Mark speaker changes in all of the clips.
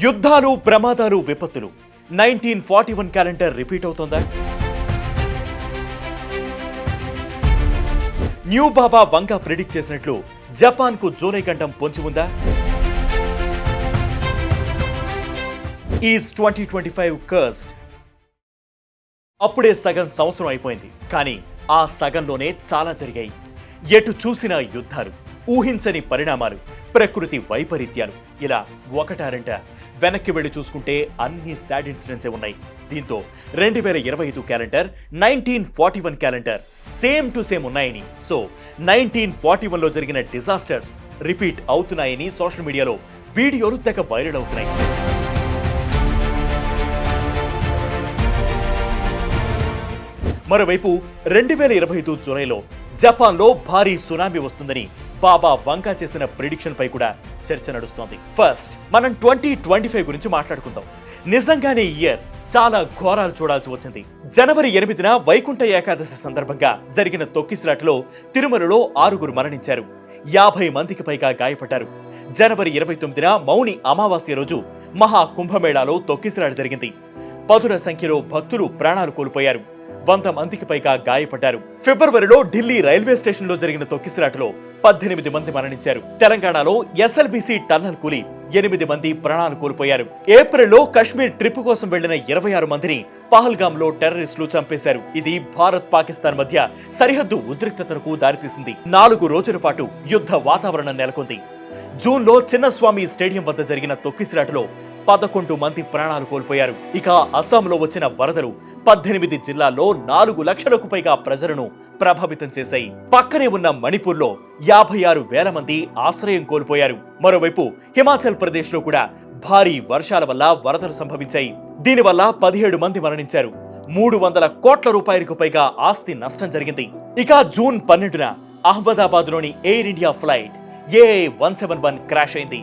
Speaker 1: యుద్ధాలు ప్రమాదాలు విపత్తులు. Nineteen forty one calendar repeat అవుతోందా? New Baba Vanga predict చేసినట్లు జపాన్కు జూలై గంటం పొంచి ఉందా? Is twenty twenty five cursed అప్పుడే సగం సంవత్సరం అయిపోయింది కానీ ఆ సగంలోనే చాలా జరిగాయి. ఎటు చూసిన యుద్ధాలు ఊహించని పరిణామాలు ప్రకృతి వైపరీత్యాలు. ఇలా ఒకటారంట వెనక్కి వెళ్ళి చూసుకుంటే అన్ని సాడ్ ఇన్సిడెంట్సే ఉన్నాయి. దీంతో రెండు వేల ఇరవై ఐదు calendar nineteen forty one calendar same to same ఉన్నాయని. సో నైన్టీన్ ఫార్టీ వన్లో జరిగిన డిజాస్టర్స్ రిపీట్ అవుతున్నాయని సోషల్ మీడియాలో వీడియోలు తెగ వైరల్ అవుతున్నాయి. మరోవైపు రెండు వేల ఇరవై ఐదు జూలైలో జపాన్లో భారీ సునామీ వస్తుందని బాబా వంకా చేసిన ప్రిడిక్షన్ పై కూడా చర్చ నడుస్తోంది. ఫస్ట్ మనం ట్వంటీ ట్వంటీ ఫైవ్ గురించి మాట్లాడుకుందాం. నిజంగానే ఇయర్ చాలా ఘోరాలు చూడాల్సి వచ్చింది. జనవరి ఎనిమిదిన వైకుంఠ ఏకాదశి సందర్భంగా జరిగిన తొక్కిసలాటలో తిరుమలలో ఆరుగురు మరణించారు. యాభై మందికి పైగా గాయపడ్డారు. జనవరి ఇరవై తొమ్మిదిన మౌని అమావాస్య రోజు మహా కుంభమేళాలో తొక్కిసలాట జరిగింది. పదుల సంఖ్యలో భక్తులు ప్రాణాలు కోల్పోయారు. వంద మందికి పైగా గాయపడ్డారు. ఫిబ్రవరిలో ఢిల్లీ రైల్వే స్టేషన్లో జరిగిన తొక్కిసలాటలో పద్దెనిమిది మంది మరణించారు. తెలంగాణలో ఎస్ఎల్బిసి టన్నల్ కూలి ఎనిమిది మంది ప్రాణాలు కోల్పోయారు. ఏప్రిల్లో కశ్మీర్ ట్రిప్ కోసం వెళ్ళిన ఇరవై ఆరు మందిని పహల్గామ్లో టెర్రరిస్టులు చంపేశారు. ఇది భారత్ పాకిస్తాన్ మధ్య సరిహద్దు ఉద్రిక్తతకు దారితీసింది. నాలుగు రోజుల పాటు యుద్ధ వాతావరణం నెలకొంది. జూన్లో చిన్నస్వామి స్టేడియం వద్ద జరిగిన తొక్కిసిరాటలో పదకొండు మంది ప్రాణాలు కోల్పోయారు. ఇక అస్సాంలో వచ్చిన వరదలు పద్దెనిమిది జిల్లాల్లో నాలుగు లక్షలకు పైగా ప్రజలను ప్రభావితం చేశాయి. పక్కనే ఉన్న మణిపూర్లో యాభై ఆరు వేల మంది ఆశ్రయం కోల్పోయారు. మరోవైపు హిమాచల్ ప్రదేశ్లో కూడా భారీ వర్షాల వల్ల వరదలు సంభవించాయి. దీనివల్ల పదిహేడు మంది మరణించారు. మూడు వందల కోట్ల రూపాయలకు పైగా ఆస్తి నష్టం జరిగింది. ఇక జూన్ పన్నెండున అహ్మదాబాద్లోని Air India flight A one seven one crash అయింది.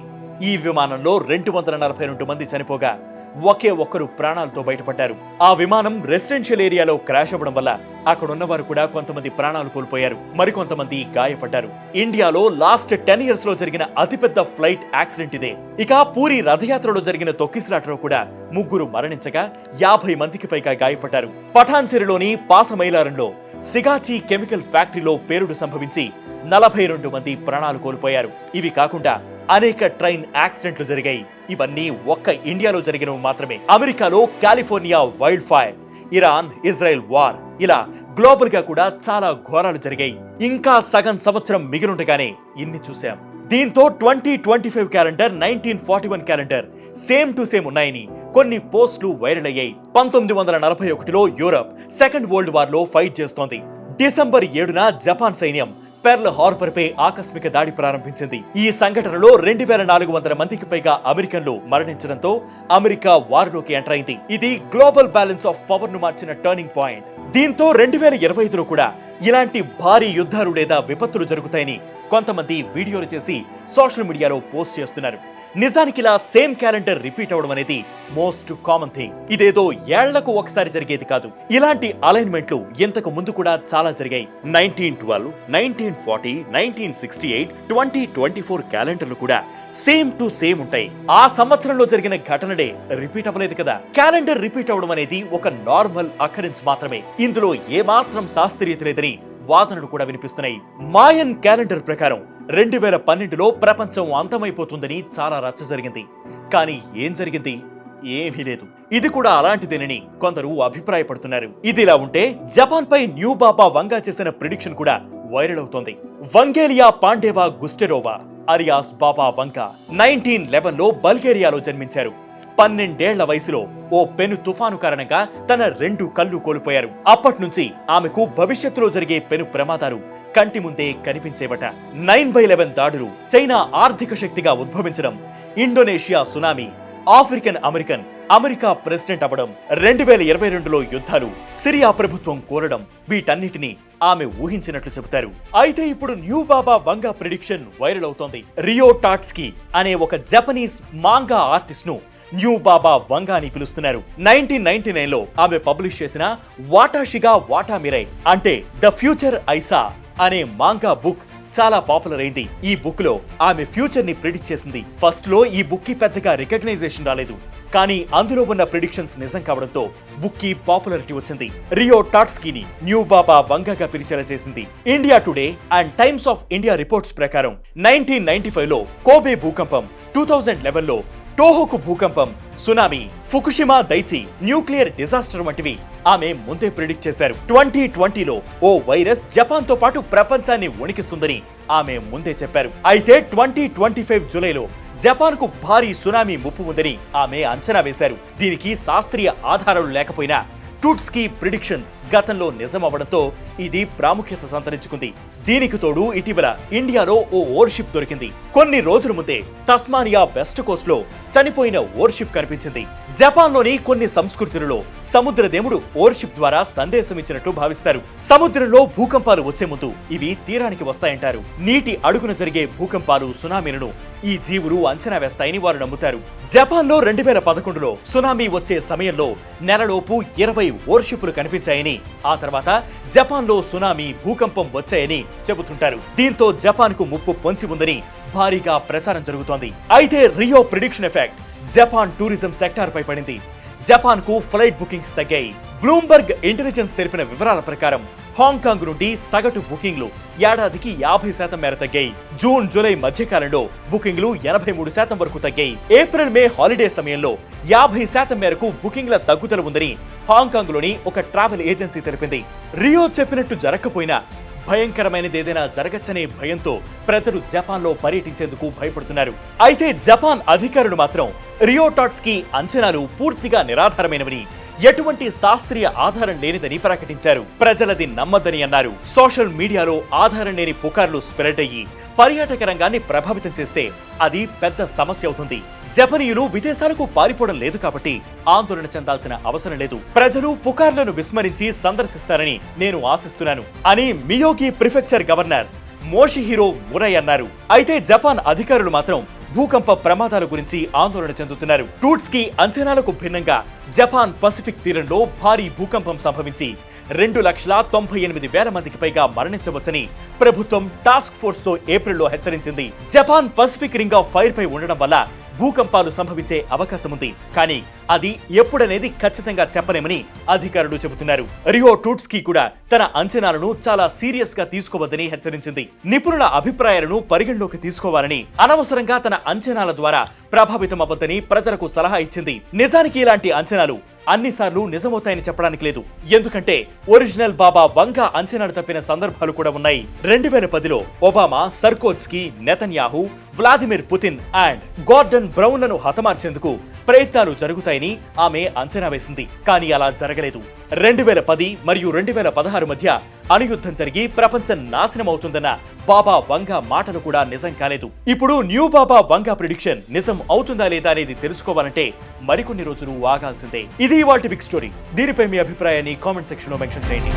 Speaker 1: ఈ విమానంలో రెండు వందల నలభై రెండు మంది చనిపోగా ఒకే ఒక్కరు ప్రాణాలతో బయటపడ్డారు. ఆ విమానం రెసిడెన్షియల్ ఏరియాలో క్రాష్ అవ్వడం వల్ల అక్కడ ఉన్నవారు కూడా కొంతమంది ప్రాణాలు కోల్పోయారు. మరికొంతమంది గాయపడ్డారు. ఇండియాలో లాస్ట్ టెన్ ఇయర్స్లో జరిగిన అతిపెద్ద ఫ్లైట్ యాక్సిడెంట్ ఇదే. ఇక పూరి రథయాత్రలో జరిగిన తొక్కిసలాటలో కూడా ముగ్గురు మరణించగా యాభై మందికి పైగా గాయపడ్డారు. పఠాన్చెరులోని పాసమైలారంలో సిగాచి కెమికల్ ఫ్యాక్టరీలో పేలుడు సంభవించి నలభై రెండు మంది ప్రాణాలు కోల్పోయారు. ఇవి కాకుండా అనేక ట్రైన్ యాక్సిడెంట్లు జరిగాయి. ఇవన్నీ ఒక్క ఇండియాలో జరిగినవి మాత్రమే. అమెరికాలో California wildfire Iran Israel war. ఇలా గ్లోబల్గా కూడా చాలా ఘోరాలు జరిగాయి. ఇంకా సగం సంవత్సరం మిగిలుండగానే ఇన్ని చూశాం. దీంతో twenty twenty five calendar nineteen forty one calendar same to same ఉన్నాయని కొన్ని పోస్టులు వైరల్ అయ్యాయి. పంతొమ్మిది వందల నలభై ఒకటిలో యూరప్ సెకండ్ వరల్డ్ వార్లో ఫైట్ చేస్తోంది. డిసెంబర్ ఏడున జపాన్ సైన్యం పెర్ల్ హార్బర్ పై ఆకస్మిక దాడి ప్రారంభించింది. ఈ సంఘటనలో రెండు వేల నాలుగు వందల మందికి పైగా అమెరికన్లు మరణించడంతో అమెరికా వారిలోకి ఎంటర్ అయింది. ఇది గ్లోబల్ బ్యాలెన్స్ ఆఫ్ పవర్ను మార్చిన టర్నింగ్ పాయింట్. దీంతో రెండు వేల ఇరవై ఐదులో కూడా ఇలాంటి భారీ యుద్ధాలు లేదా విపత్తులు జరుగుతాయని కొంతమంది వీడియోలు చేసి సోషల్ మీడియాలో పోస్ట్ చేస్తున్నారు. నిజానికి ఇలా సేమ్ క్యాలెండర్ రిపీట్ అవడం అనేది మోస్ట్ కామన్ థింగ్. ఇదేదో ఏళ్ళకు ఒకసారి జరిగేది కాదు. ఇలాంటి అలైన్మెంట్లు ఇంతకు ముందు కూడా చాలా జరిగాయి. Nineteen twelve nineteen forty nineteen sixty eight twenty twenty four క్యాలెండర్లు కూడా సేమ్ టు సేమ్ ఉంటాయి. ఆ సంవత్సరంలో జరిగిన ఘటనడే రిపీట్ అవ్వలేదు కదా. క్యాలెండర్ రిపీట్ అవడం అనేది ఒక నార్మల్ అకరెన్స్ మాత్రమే. ఇందులో ఏమాత్రం శాస్త్రీయత లేదని వాదనలు కూడా వినిపిస్తున్నాయి. మాయన్ క్యాలెండర్ ప్రకారం రెండు వేల పన్నెండులో ప్రపంచం అంతమైపోతుందని చాలా రచ్చ జరిగింది. కానీ ఏం జరిగింది? ఏమీ లేదు. ఇది కూడా అలాంటిదేనని కొందరు అభిప్రాయపడుతున్నారు. ఇది ఇలా ఉంటే జపాన్ పై న్యూ బాబా వంగా చేసిన ప్రిడిక్షన్ కూడా వైరల్ అవుతోంది. వంగేలియా పాండేవా గుస్టెరోవా అరియాస్ బాబా వంక నైన్టీన్ లెవెన్లో బల్గేరియాలో జన్మించారు. పన్నెండేళ్ళ వయసులో ఓ పెను తుఫాను కారణంగా తన రెండు కళ్ళు కోల్పోయారు. అప్పటి నుంచి ఆమెకు భవిష్యత్తులో జరిగే పెను ప్రమాదాలు కంటి ముందే కనిపించేవట. నైన్ బై లెవెన్ దాడులు చైనా ఆర్థిక శక్తిగా ఉద్భవించడం Indonesia tsunami African American America president అవ్వడం రెండు వేల ఇరవై రెండులో యుద్ధాలు సిరియా ప్రభుత్వం కోరడం వీటన్నిటిని ఆమె ఊహించినట్లు చెబుతారు. అయితే ఇప్పుడు new Baba Vanga prediction viral అవుతోంది. రియో టాట్స్కి అనే ఒక జపనీస్ మాంగా ఆర్టిస్ట్ను న్యూ బాబా వంగా అని పిలుస్తున్నారు. నైన్టీన్ నైన్టీ నైన్లో ఆమె పబ్లిష్ చేసిన వాటాషిగా వాటా మిరై అంటే ద ఫ్యూచర్ ఐసా అనే మాంగా బుక్ చాలా పాపులర్ అయింది. ఈ బుక్లో ఆమె ఫ్యూచర్ని ప్రిడిక్ట్ చేసింది. ఫస్ట్లో ఈ బుక్కి పెద్దగా రికగ్నైజేషన్ రాలేదు. కానీ అందులో ఉన్న ప్రిడిక్షన్స్ నిజం కావడంతో బుక్కి పాపులారిటీ వచ్చింది. రియో టాట్స్కీని న్యూ బాబా వంగగా పిలిచేలా చేసింది. India Today and Times of India reports ప్రకారం నైన్టీన్ నైన్టీ ఫైవ్లో కోబే భూకంపం టూ థౌజండ్ లెవెన్లో టోహోకు భూకంపం tsunami Fukushima Daiichi nuclear disaster వంటివి ఆమె ముందే ప్రిడిక్ట్ చేశారు. ట్వంటీ ట్వంటీలో ఓ వైరస్ జపాన్తో పాటు ప్రపంచాన్ని వణికిస్తుందని ఆమె ముందే చెప్పారు. అయితే ట్వంటీ ట్వంటీ ఫైవ్ జూలైలో జపాన్కు భారీ సునామీ ముప్పు ఉందని ఆమె అంచనా వేశారు. దీనికి శాస్త్రీయ ఆధారాలు లేకపోయినా టూట్స్కీ ప్రిడిక్షన్స్ గతంలో నిజమవ్వడంతో ఇది ప్రాముఖ్యత సంతరించుకుంది. దీనికి తోడు ఇటీవల ఇండియాలో ఓ ఓర్షిప్ దొరికింది. కొన్ని రోజుల ముందే తస్మానియా వెస్ట్ కోస్ట్లో చనిపోయిన ఓర్షిప్ కనిపించింది. జపాన్లోని కొన్ని సంస్కృతులలో సముద్ర దేవుడు ఓర్షిప్ ద్వారా సందేశం ఇచ్చినట్టు భావిస్తారు. సముద్రంలో భూకంపాలు వచ్చే ముందు ఇవి తీరానికి వస్తాయంటారు. నీటి అడుగున జరిగే భూకంపాలు సునామీలను ఈ జీవులు అంచనా వేస్తాయని వారు నమ్ముతారు. జపాన్లో రెండు వేల పదకొండులో సునామీ వచ్చే సమయంలో నెలలోపు ఇరవై ఓర్షిప్లు కనిపించాయని ఆ తర్వాత జపాన్లో సునామీ భూకంపం వచ్చాయని చెబుతుంటారు. దీంతో జపాన్కు ముప్పు పొంచి ఉందని భారీగా ప్రచారం జరుగుతోంది. అయితే Ryo prediction effect Japan tourism sector పై పడింది. జపాన్కు ఫ్లైట్ బుకింగ్స్ తగ్గాయి. బ్లూంబర్గ్ ఇంటెలిజెన్స్ తెలిపిన వివరాల ప్రకారం హాంకాంగ్ నుండి సగటు బుకింగ్లు ఏడాదికి యాభై శాతం మేర తగ్గాయి. జూన్ జూలై మధ్యకాలంలో బుకింగ్లు ఎనభై మూడు శాతం వరకు తగ్గాయి. ఏప్రిల్ మే హాలిడే సమయంలో యాభై శాతం మేరకు బుకింగ్ల తగ్గుదల ఉందని హాంకాంగ్లోని ఒక ట్రావెల్ ఏజెన్సీ తెలిపింది. రియో చెప్పినట్టు జరగకపోయినా భయంకరమైనది ఏదైనా జరగచ్చనే భయంతో ప్రజలు జపాన్లో పర్యటించేందుకు భయపడుతున్నారు. అయితే జపాన్ అధికారులు మాత్రం రియోటాట్స్కి అంచనాలు పూర్తిగా నిరాధారమైనవని ఎటువంటి శాస్త్రీయ ఆధారం లేనిదని ప్రకటించారు. ప్రజలది నమ్మద్దని అన్నారు. సోషల్ మీడియాలో ఆధారం లేని పుకార్లు స్ప్రెడ్ అయ్యి పర్యాటక రంగాన్ని ప్రభావితం చేస్తే అది పెద్ద సమస్య అవుతుంది. జపనీయులు విదేశాలకు పారిపోవడం లేదు కాబట్టి ఆందోళన చెందాల్సిన అవసరం లేదు. ప్రజలు పుకార్లను విస్మరించి సందర్శిస్తారని నేను ఆశిస్తున్నాను. అని మియోగి ప్రిఫెక్చర్ గవర్నర్ మోషిహిరో మురై అన్నారు. అయితే జపాన్ అధికారులు మాత్రం భూకంప ప్రమాదాల గురించి ఆందోళన చెందుతున్నారు. టూట్స్కి అంచనాలకు భిన్నంగా జపాన్ పసిఫిక్ తీరంలో భారీ భూకంపం సంభవించి రెండు లక్షల తొంభై ఎనిమిది వేల మందికి పైగా మరణించవచ్చని ప్రభుత్వం టాస్క్ ఫోర్స్తో ఏప్రిల్లో హెచ్చరించింది. Japan Pacific ring of fire పై ఉండడం వల్ల భూకంపాలు సంభవించే అవకాశం ఉంది కానీ అది ఎప్పుడనేది ఖచ్చితంగా చెప్పలేమని అధికారులు చెబుతున్నారు. రియో టూట్స్కి కూడా తన అంచనాలను చాలా సీరియస్గా తీసుకోవద్దని హెచ్చరించింది. నిపుణుల అభిప్రాయాలను పరిగణలోకి తీసుకోవాలని అనవసరంగా తన అంచనాల ద్వారా ప్రభావితం అవ్వద్దని ప్రజలకు సలహా ఇచ్చింది. నిజానికి ఇలాంటి అంచనాలు అన్నిసార్లు నిజమవుతాయని చెప్పడానికి లేదు. ఎందుకంటే ఒరిజినల్ బాబా వంగ అంచనాలు తప్పిన సందర్భాలు కూడా ఉన్నాయి. రెండు వేల పదిలో Obama సర్కోజ్కి Netanyahu Vladimir Putin and Gordon బ్రౌన్లను హతమార్చేందుకు ప్రయత్నాలు జరుగుతాయి జరుగుతాయని ఆమె అంచనా వేసింది. కానీ అలా జరగలేదు. రెండు వేల పది మరియు రెండు వేల పదహారు మధ్య అణుయుద్ధం జరిగి ప్రపంచం నాశనం అవుతుందన్న బాబా వంగ మాటలు కూడా నిజం కాలేదు. ఇప్పుడు న్యూ బాబా వంగ ప్రిడిక్షన్ నిజం అవుతుందా లేదా అనేది తెలుసుకోవాలంటే మరికొన్ని రోజులు ఆగాల్సిందే. ఇది వాటి బిగ్ స్టోరీ. దీనిపై మీ అభిప్రాయాన్ని కామెంట్ సెక్షన్లో మెన్షన్ చేయండి.